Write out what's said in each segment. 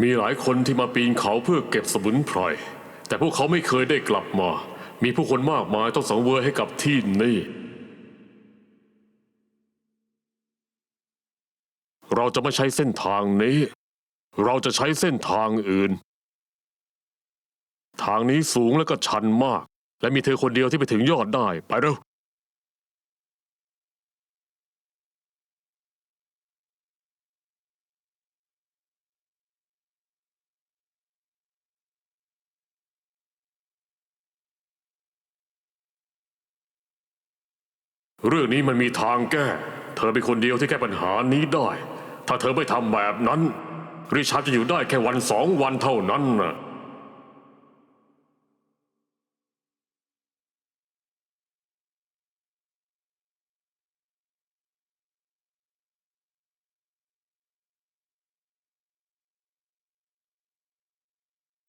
มีหลายคนที่มาปีนเขาเพื่อเก็บสมุนไพร แต่พวกเขาไม่เคยได้กลับมา มีผู้คนมากมายต้องสังเวยให้กับที่นี่ เราจะไม่ใช้เส้นทางนี้ เราจะใช้เส้นทางอื่น ทางนี้สูงและก็ชันมาก และมีเธอคนเดียวที่ไปถึงยอดได้ ไปเร็ว เรื่องนี้มันมีทางแก้ เธอเป็นคนเดียวที่แก้ปัญหานี้ได้ ถ้าเธอไม่ทำแบบนั้น ริชาร์ดจะอยู่ได้แค่วันสองวันเท่านั้นนะ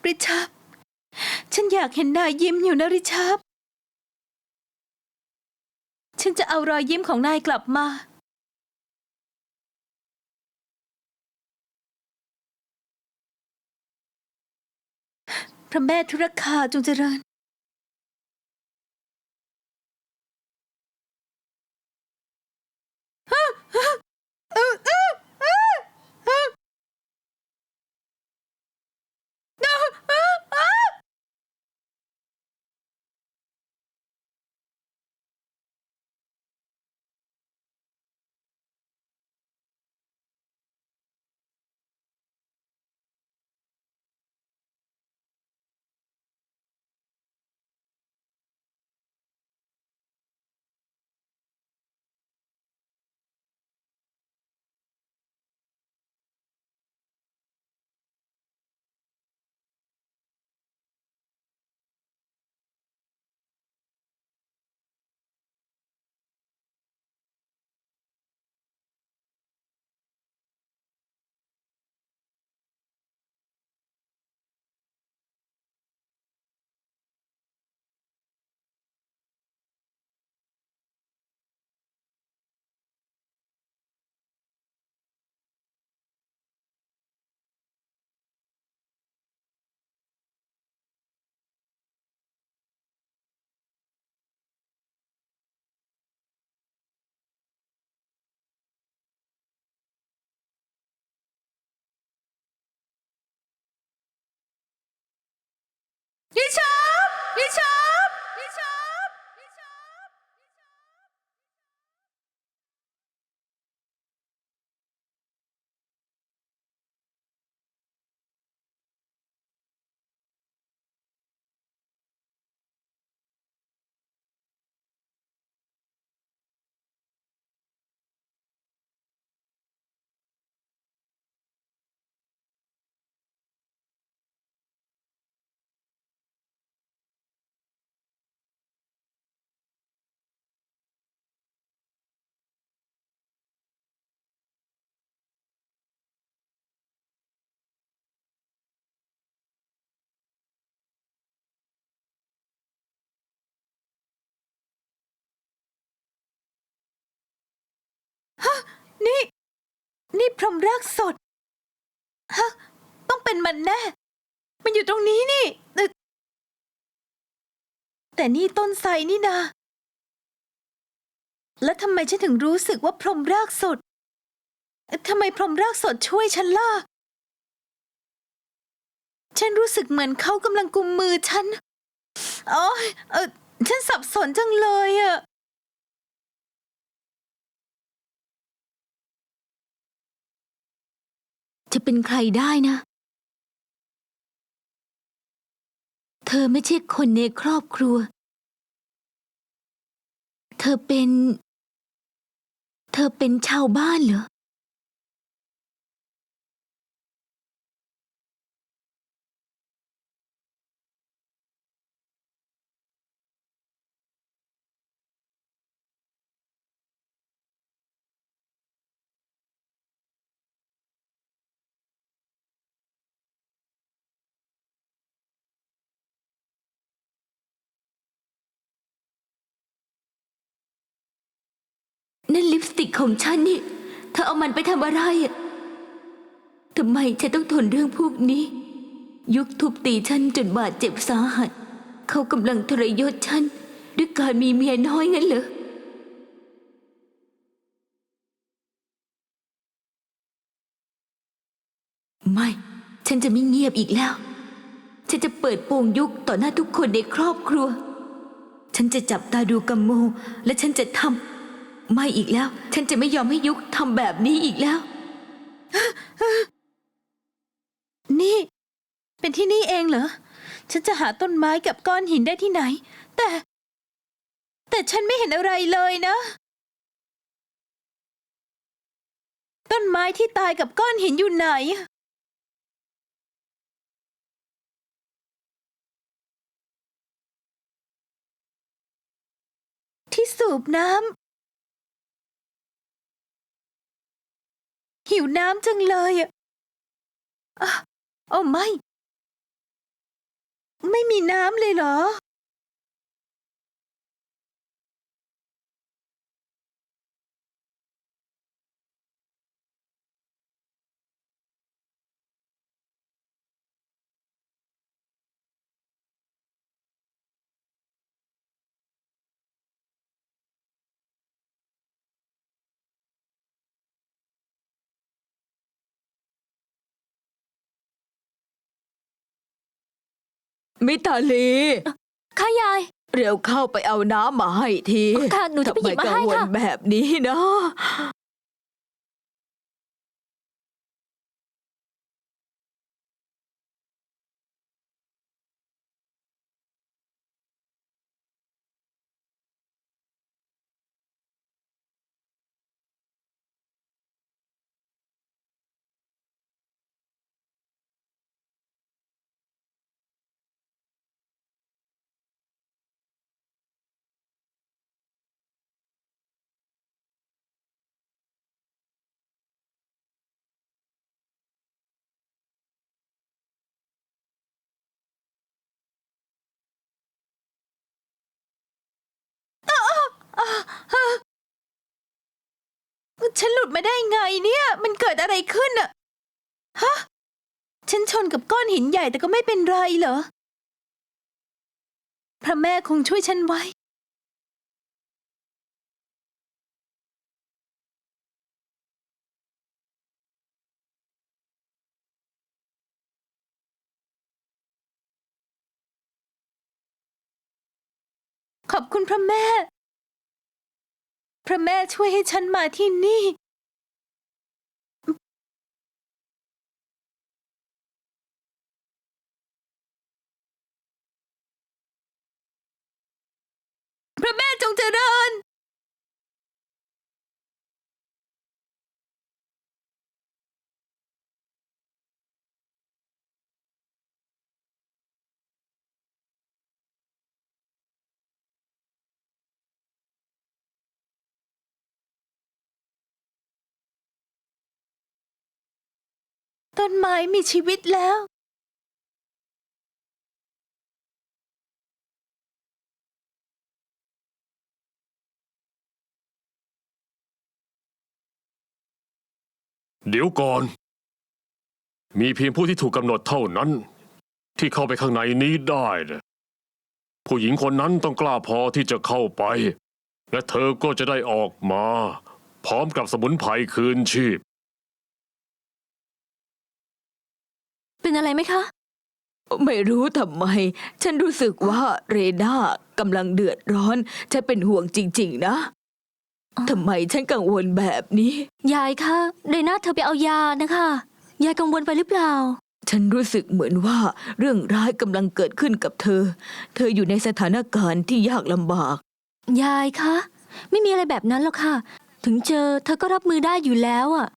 ริชาร์ดฉันอยากเห็นนายยิ้มอยู่นะริชาร์ด ฉันจะเอารอยยิ้มของนายกลับมาพระแม่ธุรคาจงเจริญ นี่ นี่พรหมรากสด ฮะ ต้องเป็นมันแน่ มันอยู่ตรงนี้นี่เอ่อแต่นี่ต้นไทรนี่นา แล้วทำไมฉันถึงรู้สึกว่าพรหมรากสดเอ่อทำไมพรหมรากสดช่วยฉันล่ะ ฉันรู้สึกเหมือนเขากำลังกุมมือฉัน โอ้ยเออฉันสับสนจังเลยอะ จะเป็นใครได้นะ เธอไม่ใช่คนในครอบครัว เธอเป็น เธอเป็นชาวบ้านเหรอ นั่นลิปสติกของฉันนี่ เธอเอามันไปทำอะไรทำไมฉันต้องทนเรื่องพวกนี้ ยุคทุบตีฉันจนบาดเจ็บสาหัส เขากำลังทรยศฉัน ด้วยการมีเมียน้อยงั้นเหรอไม่ ฉันจะไม่เงียบอีกแล้ว ฉันจะเปิดโปงยุคต่อหน้าทุกคนในครอบครัว ฉันจะจับตาดูกัมโม และฉันจะทำ ไม่อีกแล้ว ฉันจะไม่ยอมให้ยุคทำแบบนี้อีกแล้ว นี่ เป็นที่นี่เองเหรอ ฉันจะหาต้นไม้กับก้อนหินได้ที่ไหน แต่ แต่ฉันไม่เห็นอะไรเลยนะ ต้นไม้ที่ตายกับก้อนหินอยู่ไหน ที่สูบน้ำ หิวน้ำจังเลยอะโอ้ไม่ ไม่มีน้ำเลยเหรอ มิตาลี ค่ะยาย เร็วเข้าไปเอาน้ำมาให้ทีค่ะหนูจะไปหยิบมาให้ทำไกังวลค่ะ แบบนี้นะ ฉันหลุดมาได้ไงเนี่ย มันเกิดอะไรขึ้นอะฮะ ฉันชนกับก้อนหินใหญ่แต่ก็ไม่เป็นไรเหรอ พระแม่คงช่วยฉันไว้ ขอบคุณพระแม่ พระแม่ช่วยให้ฉันมาที่นี่ พระแม่จงเจริญ ต้นไม้มีชีวิตแล้ว เดี๋ยวก่อน มีเพียงผู้ที่ถูกกำหนดเท่านั้น ที่เข้าไปข้างในนี้ได้นะผู้หญิงคนนั้นต้องกล้าพอที่จะเข้าไป และเธอก็จะได้ออกมา พร้อมกับสมุนไพรคืนชีพ เป็นอะไรไหมคะ ไม่รู้ทำไม ฉันรู้สึกว่าเรน่ากำลังเดือดร้อน ฉันเป็นห่วงจริง ๆ นะทำไมฉันกังวลแบบนี้ ยายคะเรน่าเธอไปเอายานะคะ ยายกังวลไปหรือเปล่า ฉันรู้สึกเหมือนว่าเรื่องร้ายกำลังเกิดขึ้นกับเธอ เธออยู่ในสถานการณ์ที่ยากลำบาก ยายคะ ไม่มีอะไรแบบนั้นหรอกค่ะ ถึงเจอเธอก็รับมือได้อยู่แล้วอะ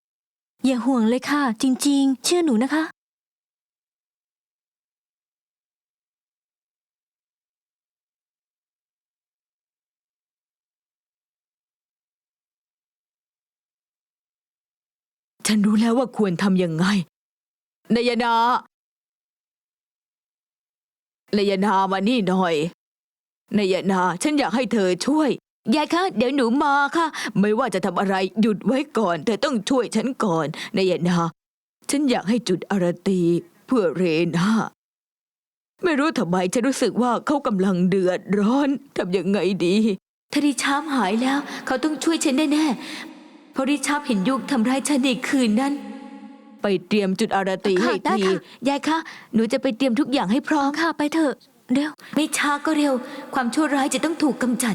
อย่าห่วงเลยค่ะ จริง ๆ เชื่อหนูนะคะ ฉันรู้แล้วว่าควรทำยังไงนายนานายนามานี่หน่อยนายนา ฉันอยากให้เธอช่วย ยายคะ เดี๋ยวหนูมาค่ะ ไม่ว่าจะทำอะไรหยุดไว้ก่อน เธอต้องช่วยฉันก่อนนายนา ฉันอยากให้จุดอารตีเพื่อเรนาไม่รู้ทำไมฉันรู้สึกว่าเขากำลังเดือดร้อนทำยังไงดีถ้าริชาร์ดหายแล้ว เขาต้องช่วยฉันแน่ๆ เพราะริชาร์ดเห็นยุคทำร้ายฉันในคืนนั้น ไปเตรียมจุดอารตีค่ะให้ได้ที ค่ะยายคะหนูจะไปเตรียมทุกอย่างให้พร้อม ค่ะไปเถอะ เร็ว ไม่ช้าก็เร็ว ความชั่วร้ายจะต้องถูกกำจัด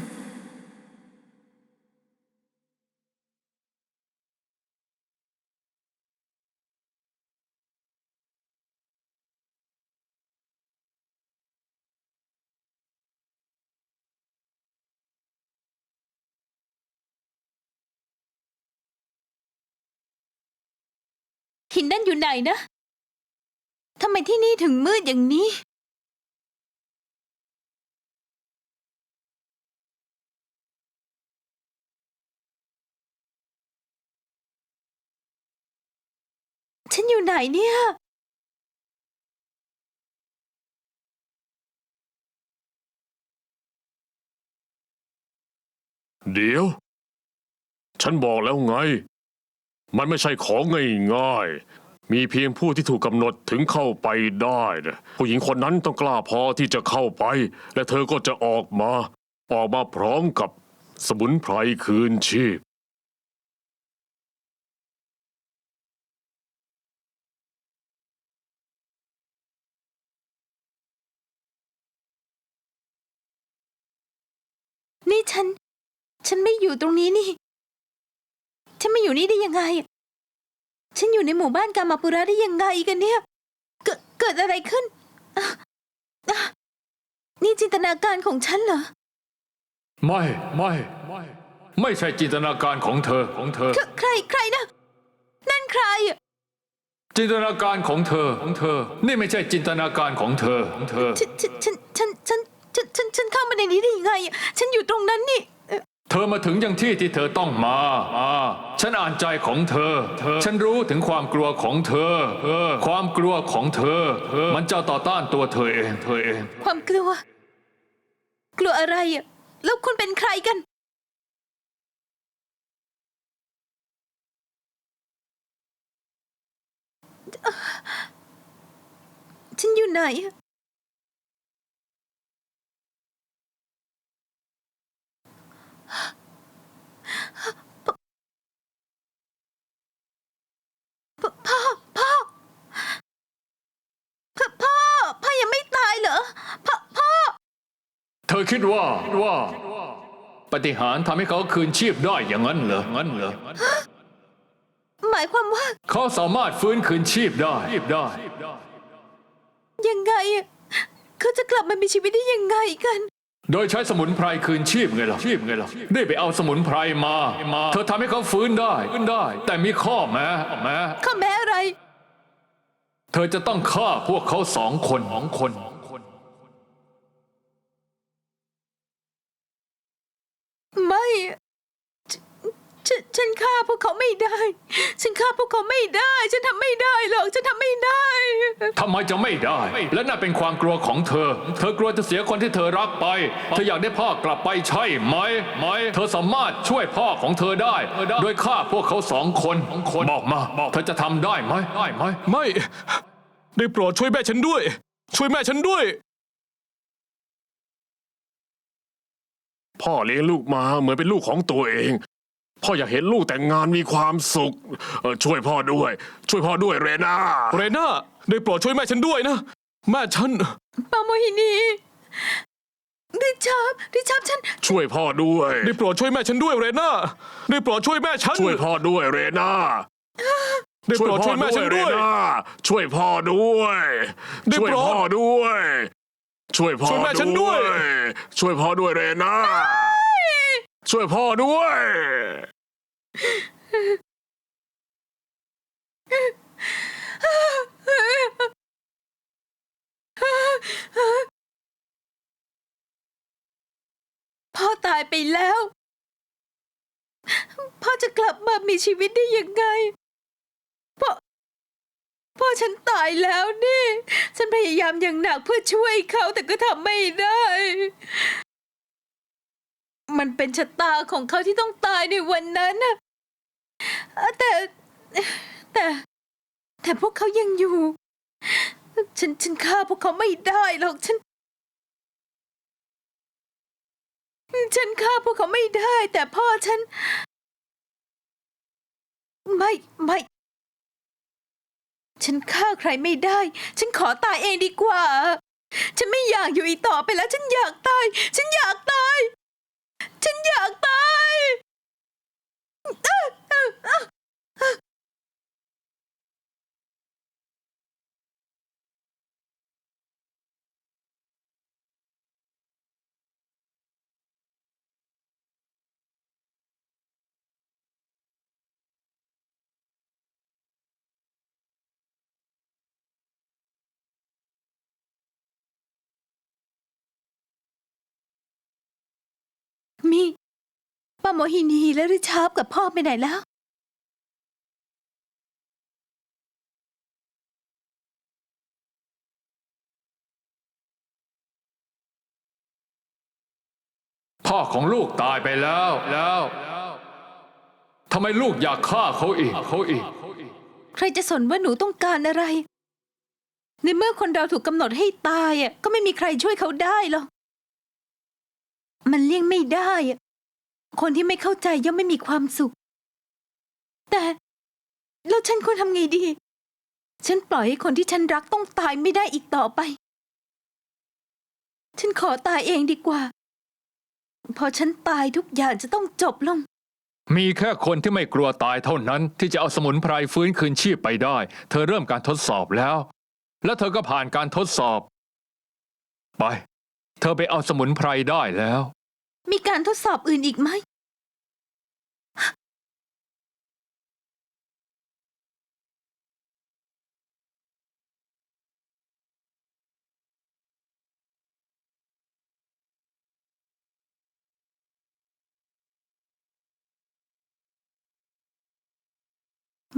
หินนั่นอยู่ไหนนะ ทำไมที่นี่ถึงมืดอย่างนี้ ฉันอยู่ไหนเนี่ย เดี๋ยว ฉันบอกแล้วไง มันไม่ใช่ของง่ายๆ มีเพียงผู้ที่ถูกกำหนดถึงเข้าไปได้นะผู้หญิงคนนั้นต้องกล้าพอที่จะเข้าไป และเธอก็จะออกมา ออกมาพร้อมกับสมุนไพรคืนชีพนี่ฉัน ฉันไม่อยู่ตรงนี้นี่ ฉันมาอยู่นี่ได้ยังไง ฉันอยู่ในหมู่บ้านกามาปุระได้ยังไงกันเนี่ย เกิดเกิดอะไรขึ้น นี่จินตนาการของฉันเหรอ ไม่ ไม่ ไม่ ไม่ใช่จินตนาการของเธอของเธอ ใครใครนะ นั่นใคร จินตนาการของเธอของเธอ นี่ไม่ใช่จินตนาการของเธอของเธอ ฉันฉันฉันฉันฉันฉันเข้ามาในนี้ได้ยังไง ฉันอยู่ตรงนั้นนี่ เอ่อเธอมาถึงยังที่ที่เธอต้องมามาฉันอ่านใจของเธอเธอ ฉันรู้ถึงความกลัวของเธอเธอความกลัวของเธอเธอ มันจะต่อต้านตัวเธอเอง เธอเอง ความกลัว กลัวอะไรอะแล้วคุณเป็นใครกัน ฉันอยู่ไหนอะพ่อพ่อพ่อพ่อพ่อพ่อยังไม่ตายเหรอพ่อพ่อ เธ อคิดว่าว่า ปฏิหารย์ทำให้เขาคืนชีพได้อย่างนั้นเหรองั้นเหรอหมายความว่า เขาสามารถฟื้นคืนชีพได้ได้ ยังไงอะเขาจะกลับมามีชีวิตได้ยังไงกัน โดยใช้สมุนไพรคืนชีพไงล่ะชีพไงล่ะได้ไปเอาสมุนไพรมามา เธอทำให้เขาฟื้นได้ฟื้นได้ แต่มีข้อแม้แม้ข้อแม้อะไร เธอจะต้องฆ่าพวกเขาสองคนสองคน ไม่อะฉฉันฉัน ฆ่าพวกเขาไม่ได้ ฉันฆ่าพวกเขาไม่ได้ ฉันทำไม่ได้หรอก ฉันทำไม่ได้ ทำไมจะไม่ได้ และนั่นเป็นความกลัวของเธอ เธอกลัวจะเสียคนที่เธอรักไป เธออยากได้พ่อกลับไปใช่ไหมไหม เธอสามารถช่วยพ่อของเธอได้ โดยฆ่าพวกเขาสองคนบอกมาบอกเธอจะทำได้ไหมได้ไหม ไม่ ได้โปรดช่วยแม่ฉันด้วย ช่วยแม่ฉันด้วย พ่อเลี้ยงลูกมาเหมือนเป็นลูกของตัวเอง พ่ออยากเห็นลูกแต่งงานมีความสุขเออช่วยพ่อด้วย ช่วยพ่อด้วยเรนาเรนาได้โปรดช่วยแม่ฉันด้วยนะ แม่ฉัน ปาโมหินีริชาร์ดริชาร์ดฉัน ช่วยพ่อด้วย ได้โปรดช่วยแม่ฉันด้วยเรนาได้โปรดช่วยแม่ฉัน ช่วยพ่อด้วยเรนาได้โปรดช่วยแม่ฉันด้วยช่วยพ่อด้วยช่วยพ่อด้วย ช่วยพ่อช่วยแม่ฉันด้วย ช่วยพ่อด้วยเรนาช่วยพ่อด้วย พ่อตายไปแล้ว พ่อจะกลับมามีชีวิตได้ยังไง พ่อ พ่อฉันตายแล้วนี่ ฉันพยายามอย่างหนักเพื่อช่วยเขาแต่ก็ทำไม่ได้ มันเป็นชะตาของเขาที่ต้องตายในวันนั้นน่ะแต่แต่ แต่พวกเขายังอยู่ ฉันฉันฆ่าพวกเขาไม่ได้หรอกฉัน ฉันฆ่าพวกเขาไม่ได้ แต่พ่อฉัน ไม่ไม่ ฉันฆ่าใครไม่ได้ ฉันขอตายเองดีกว่า ฉันไม่อยากอยู่อีกต่อไปแล้ว ฉันอยากตาย ฉันอยากตาย ฉันอยากตาย มีป้าโมฮินีและริชาร์ดกับพ่อไปไหนแล้ว พ่อของลูกตายไปแล้วแล้วทำไมลูกอยากฆ่าเขาอีกเขาอีก ใครจะสนว่าหนูต้องการอะไร ในเมื่อคนเราถูกกำหนดให้ตายอะก็ไม่มีใครช่วยเขาได้หรอก มันเลี่ยงไม่ได้ คนที่ไม่เข้าใจย่อมไม่มีความสุข แต่ แล้วฉันควรทำไงดี ฉันปล่อยให้คนที่ฉันรักต้องตายไม่ได้อีกต่อไป ฉันขอตายเองดีกว่า พอฉันตายทุกอย่างจะต้องจบลง มีแค่คนที่ไม่กลัวตายเท่านั้น ที่จะเอาสมุนไพรฟื้นคืนชีพไปได้ เธอเริ่มการทดสอบแล้ว และเธอก็ผ่านการทดสอบ ไป เธอไปเอาสมุนไพรได้แล้ว มีการทดสอบอื่นอีกไหม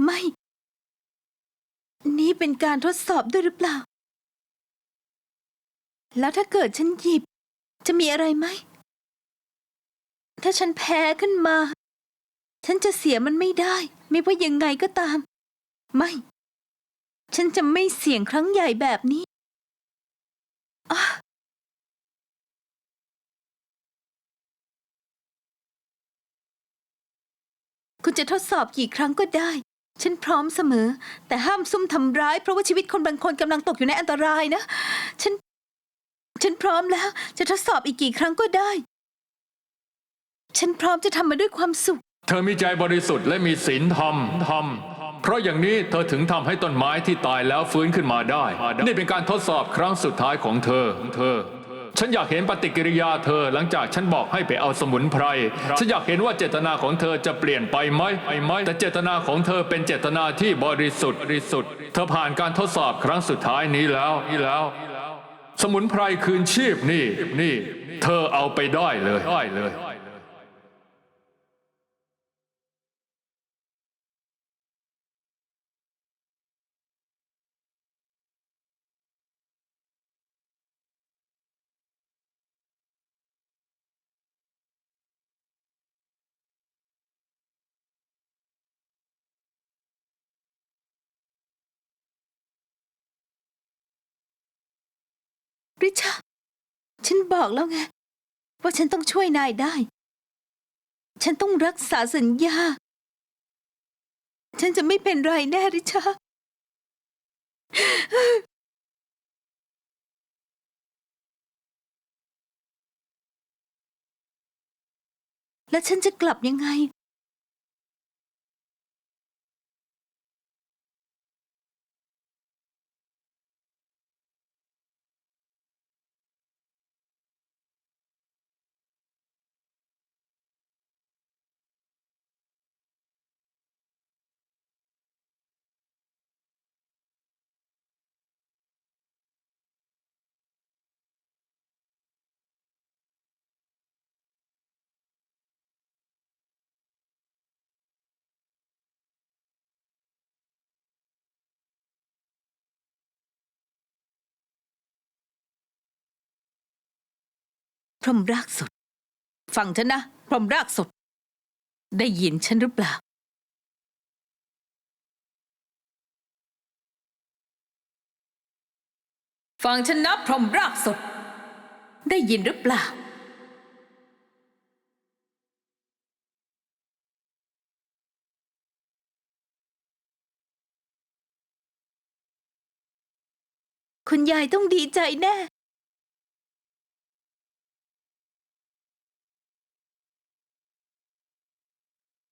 ไม่ นี่เป็นการทดสอบด้วยหรือเปล่า แล้วถ้าเกิดฉันหยิบ จะมีอะไรไหม ถ้าฉันแพ้ขึ้นมา ฉันจะเสียมันไม่ได้ ไม่ว่ายังไงก็ตาม ไม่ ฉันจะไม่เสี่ยงครั้งใหญ่แบบนี้คุณจะทดสอบกี่ครั้งก็ได้ ฉันพร้อมเสมอ แต่ห้ามซุ่มทำร้าย เพราะว่าชีวิตคนบางคนกำลังตกอยู่ในอันตรายนะ ฉัน ฉันพร้อมแล้ว จะทดสอบอีกกี่ครั้งก็ได้ ฉันพร้อมจะทำมันด้วยความสุข เธอมีใจบริสุทธิ์และมีศีลธรรมธรรม เพราะอย่างนี้เธอถึงทำให้ต้นไม้ที่ตายแล้วฟื้นขึ้นมาได้ นี่เป็นการทดสอบครั้งสุดท้ายของเธอเธอ ฉันอยากเห็นปฏิกิริยาเธอหลังจากฉันบอกให้ไปเอาสมุนไพร ฉันอยากเห็นว่าเจตนาของเธอจะเปลี่ยนไปไหมไหม แต่เจตนาของเธอเป็นเจตนาที่บริสุทธิ์บริสุทธิ์ เธอผ่านการทดสอบครั้งสุดท้ายนี้แล้วนี่แล้ว สมุนไพรคืนชีพนี่นี่ เธอเอาไปได้เลยได้เลย ริชาร์ดฉันบอกแล้วไง ว่าฉันต้องช่วยนายได้ ฉันต้องรักษาสัญญา ฉันจะไม่เป็นไรแน่ริชาร์ดแล้วฉันจะกลับยังไง พรหมรากสด ฟังฉันนะ พรหมรากสด ได้ยินฉันหรือเปล่า ฟังฉันนะ พรหมรากสด ได้ยินหรือเปล่า คุณยายต้องดีใจแน่